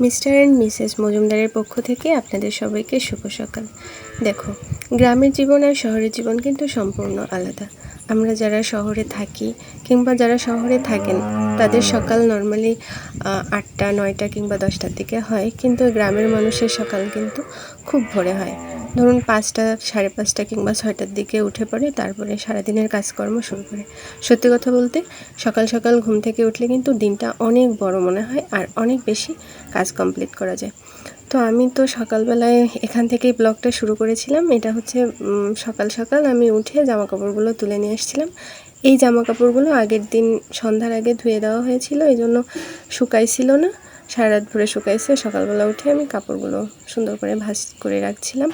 Mister and Mrs মজুমদারের পক্ষ থেকে আপনাদের সবাইকে শুভ সকাল। দেখো, গ্রামের জীবন আর শহরের জীবন কিন্তু সম্পূর্ণ আলাদা। আমরা যারা শহরে থাকি কিংবা যারা শহরে থাকেন, তাদের সকাল নর্মালি আটটা, নয়টা কিংবা দশটার দিকে হয়। কিন্তু গ্রামের মানুষের সকাল কিন্তু খুব ভোরে হয়। ধরুন পাঁচটা, সাড়ে পাঁচটা কিংবা ছয়টার দিকে উঠে পড়ে, তারপরে সারাদিনের কাজকর্ম শুরু করে। সত্যি কথা বলতে, সকাল সকাল ঘুম থেকে উঠলে কিন্তু দিনটা অনেক বড় মনে হয় আর অনেক বেশি কাজ কমপ্লিট করা যায়। তো আমি তো সকালবেলায় এখান থেকেই ব্লগটা শুরু করেছিলাম। এটা হচ্ছে সকাল সকাল আমি উঠে জামা কাপড়গুলো তুলে নিয়ে এসেছিলাম এই জামা কাপড়গুলো আগের দিন সন্ধ্যার আগে ধুয়ে দেওয়া হয়েছিল, এই জন্য শুকাইছিল না। সারা রাত ভরে শুকাইছে। সকালবেলা উঠে আমি কাপড়গুলো সুন্দর করে ভাজ করে রাখছিলাম।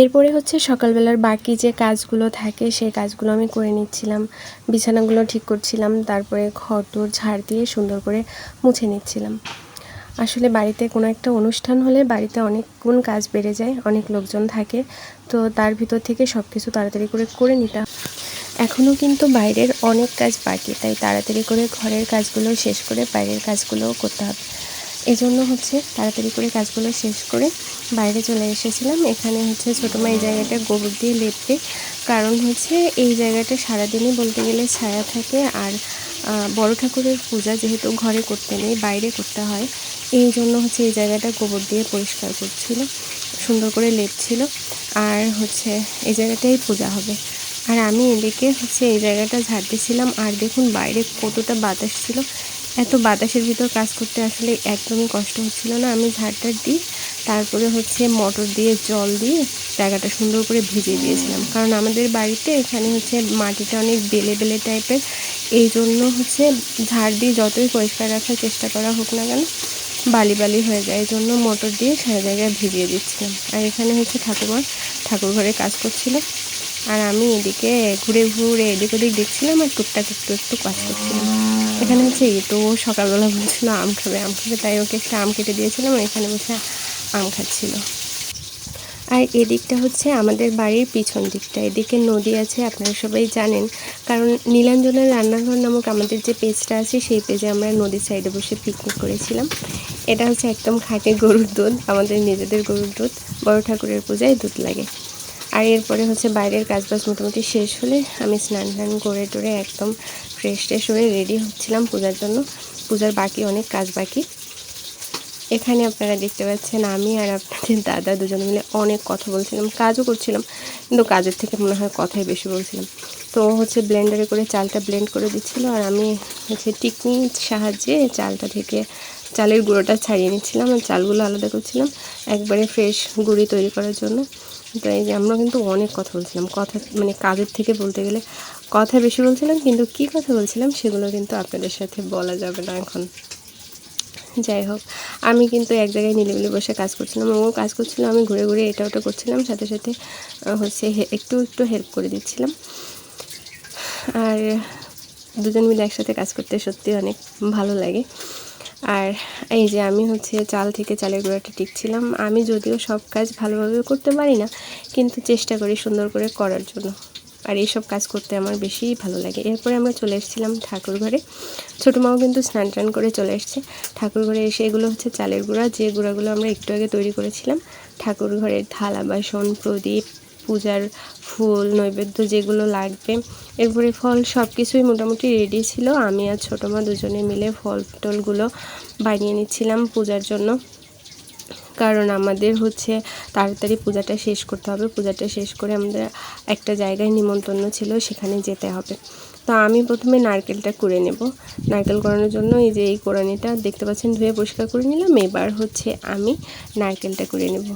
এরপরে হচ্ছে সকালবেলার বাকি যে কাজগুলো থাকে, সেই কাজগুলো আমি করে নিচ্ছিলাম। বিছানাগুলো ঠিক করছিলাম, তারপরে ঘর ঝাড় দিয়ে সুন্দর করে মুছে নিচ্ছিলাম। আসলে বাড়িতে কোনো একটা অনুষ্ঠান হলে বাড়িতে অনেক গুণ কাজ বেড়ে যায়, অনেক লোকজন থাকে। তো তার ভিতর থেকে সব কিছু তাড়াতাড়ি করে করে নিতে এখনও কিন্তু বাইরের অনেক কাজ বাকি, তাই তাড়াতাড়ি করে ঘরের কাজগুলো শেষ করে বাইরের কাজগুলোও করতে হবে। এই জন্য হচ্ছে তাড়াতাড়ি করে কাজগুলো শেষ করে বাইরে চলে এসেছিলাম। এখানে হচ্ছে ছোটো মা এই জায়গাটা গোবর দিয়ে লেপবে কারণ হচ্ছে এই জায়গাটা সারাদিনই বলতে গেলে ছায়া থাকে আর বড় ঠাকুরের পূজা যেহেতু ঘরে করতে নেই, বাইরে করতে হয়, এই জন্য হচ্ছে এই জায়গাটা গোবর দিয়ে পরিষ্কার করছিল, সুন্দর করে লেপছিল, আর হচ্ছে এই জায়গাটাই পূজা হবে। আর আমি এদিকে হচ্ছে এই জায়গাটা ঝাড় দিয়েছিলাম, আর দেখুন বাইরে কতটা বাতাস ছিল। এত বাতাসের ভিতর কাজ করতে আসলে একদমই কষ্ট হচ্ছিল না। আমি ঝাড়টা দিই তারপরে হচ্ছে মটর দিয়ে জল দিয়ে জায়গাটা সুন্দর করে ভিজিয়ে দিয়েছিলাম। কারণ আমাদের বাড়িতে এখানে হচ্ছে মাটিটা অনেক বেলে বেলে টাইপের। এই জন্য হচ্ছে ঝাড় দিয়ে যতই পরিষ্কার রাখার চেষ্টা করা হোক না কেন বালি বালি হয়ে যায়। এই জন্য মোটর দিয়ে সারা জায়গায় ভিজিয়ে দিচ্ছিলাম। আর এখানে হচ্ছে ঠাকুমা ঠাকুর ঘরে কাজ করছিল। আর আমি এদিকে ঘুরে ঘুরে এদিক ওদিক দেখছিলাম আর টুকটাক একটু একটু কাজ করছিলাম। এখানে হচ্ছে তো সকালবেলা বলছিল আম খাবে আম খাবে। তাই ওকে একটা আম কেটে দিয়েছিলাম এখানে বসে আম খাচ্ছিল আর এদিকটা হচ্ছে আমাদের বাড়ির পিছন দিকটা। এদিকে নদী আছে, আপনারা সবাই জানেন। কারণ নীলাঞ্জনের রান্নাঘর নামক আমাদের যে পেজটা আছে, সেই পেজে আমরা নদীর সাইডে বসে পিকনিক করেছিলাম। এটা হচ্ছে একদম খাঁটি গরুর দুধ, আমাদের নিজেদের গরুর দুধ। বড় ঠাকুরের পূজায় দুধ লাগে। আর এরপরে হচ্ছে বাইরের কাজবাজ মোটামুটি শেষ হলে আমি স্নান টান করে টোরে একদম ফ্রেশ ট্রেশ হয়ে রেডি হচ্ছিলাম পূজার জন্য। পূজার বাকি, অনেক কাজ বাকি। এখানে আপনারা দেখতে পাচ্ছেন আমি আর আপনাদের দাদা দুজনে মিলে অনেক কথা বলছিলাম, কাজও করছিলাম, কিন্তু কাজের থেকে মনে হয় কথাই বেশি বলছিলাম। তো হচ্ছে ব্লেন্ডারে করে চালটা ব্লেন্ড করে দিচ্ছিল আর আমি হচ্ছে টিকনির সাহায্যে চালটা থেকে চালের গুঁড়োটা ছাড়িয়ে নিচ্ছিলাম আর চালগুলো আলাদা করছিলাম একবারে ফ্রেশ গুঁড়ি তৈরি করার জন্য। তো এই যে আমরা কিন্তু অনেক কথা বলছিলাম, কথা মানে কাজের থেকে বলতে গেলে কথা বেশি বলছিলাম, কিন্তু কি কথা বলছিলাম সেগুলো কিন্তু আপনাদের সাথে বলা যাবে না এখন। যাই হোক আমি কিন্তু এক জায়গায় নিলিবিলি বসে কাজ করছিলাম ও কাজ করছিল আমি ঘুরে ঘুরে এটা ওটা করছিলাম, সাথে সাথে হচ্ছে একটু একটু হেল্প করে দিচ্ছিলাম। আর দুজন মিলে একসাথে কাজ করতে সত্যি অনেক ভালো লাগে। আর এই যে আমি হচ্ছে চাল থেকে চালের গুঁড়াটা টিকছিলাম, আমি যদিও সব কাজ ভালোভাবে করতে পারি না, কিন্তু চেষ্টা করি সুন্দর করে করার জন্য। আর এইসব কাজ করতে আমার বেশি ভালো লাগে। এরপরে আমরা চলে এসেছিলাম ঠাকুর ঘরে। ছোটো মাও কিন্তু স্নান টান করে চলে এসছে। ঠাকুর ঘরে এসে এগুলো হচ্ছে চালের গুঁড়া। যে গুঁড়াগুলো আমরা একটু আগে তৈরি করেছিলাম, ঠাকুর ঘরের থালা, বাসন, প্রদীপ, পূজার ফুল, নৈবেদ্য যেগুলো লাগবে। এরপরে ফল সব কিছুই মোটামুটি রেডি ছিল। আমি আর ছোটো মা দুজনে মিলে ফল টলগুলো বানিয়ে নিচ্ছিলাম পূজার জন্য। কারণ আমাদের হচ্ছে তাড়াতাড়ি পূজাটা শেষ করতে হবে। পূজাটা শেষ করে আমাদের একটা জায়গায় নিমন্ত্রণ ছিল, সেখানে যেতে হবে। তো আমি প্রথমে নারকেলটা করে নেব। নারকেল করানোর জন্য এই যে এই কোরআনিটা দেখতে পাচ্ছেন, ধুয়ে পরিষ্কার করে নিলাম। এবার হচ্ছে আমি নারকেলটা করে নেব।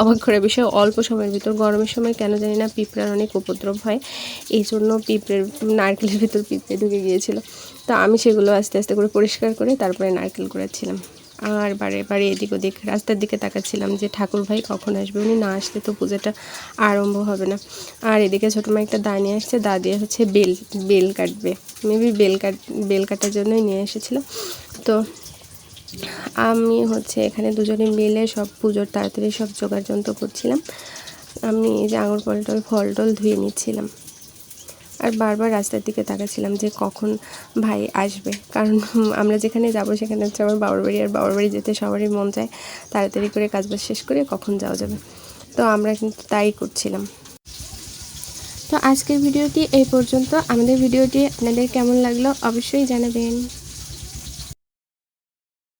অবাক করে বিষয়, অল্প সময়ের ভিতর, গরমের সময় কেন জানি না পিঁপড়ার অনেক উপদ্রব হয়। এই জন্য পিঁপড়ের, নারকেলের ভিতর পিঁপড়ে ঢুকে গিয়েছিল। তো আমি সেগুলো আস্তে আস্তে করে পরিষ্কার করে তারপরে নারকেল করেছিলাম আর বারে বারে এদিক ওদিক রাস্তার দিকে তাকাচ্ছিলাম যে ঠাকুর ভাই কখন আসবে? উনি না আসলে তো পুজোটা আরম্ভ হবে না। আর এদিকে ছোটো মা একটা দা নিয়ে আসছে দা দিয়ে হচ্ছে বেল বেল কাটবে। মেবি বেল কাট, বেল কাটার জন্যই নিয়ে এসেছিল। তো আমি হচ্ছে এখানে দুজনে মিলে সব পুজোর তাড়াতাড়ি সব জোগাড় যন্ত্র করছিলাম। আমি এই যে আঙুর ফল টল ফল টল ধুয়ে নিচ্ছিলাম। আর বারবার রাস্তার দিকে তাকাচ্ছিলাম যে কখন ভাই আসবে। কারণ আমরা যেখানে যাব সেখানে হচ্ছে আমার বাবার বাড়ি আর বাবার বাড়ি যেতে সবারই মন চায় তাড়াতাড়ি করে কাজবাজ শেষ করে কখন যাওয়া যাবে। তো আমরা কিন্তু তাই করছিলাম। তো আজকের ভিডিওটি এই পর্যন্ত। আমাদের ভিডিওটি আপনাদের কেমন লাগল অবশ্যই জানাবেন।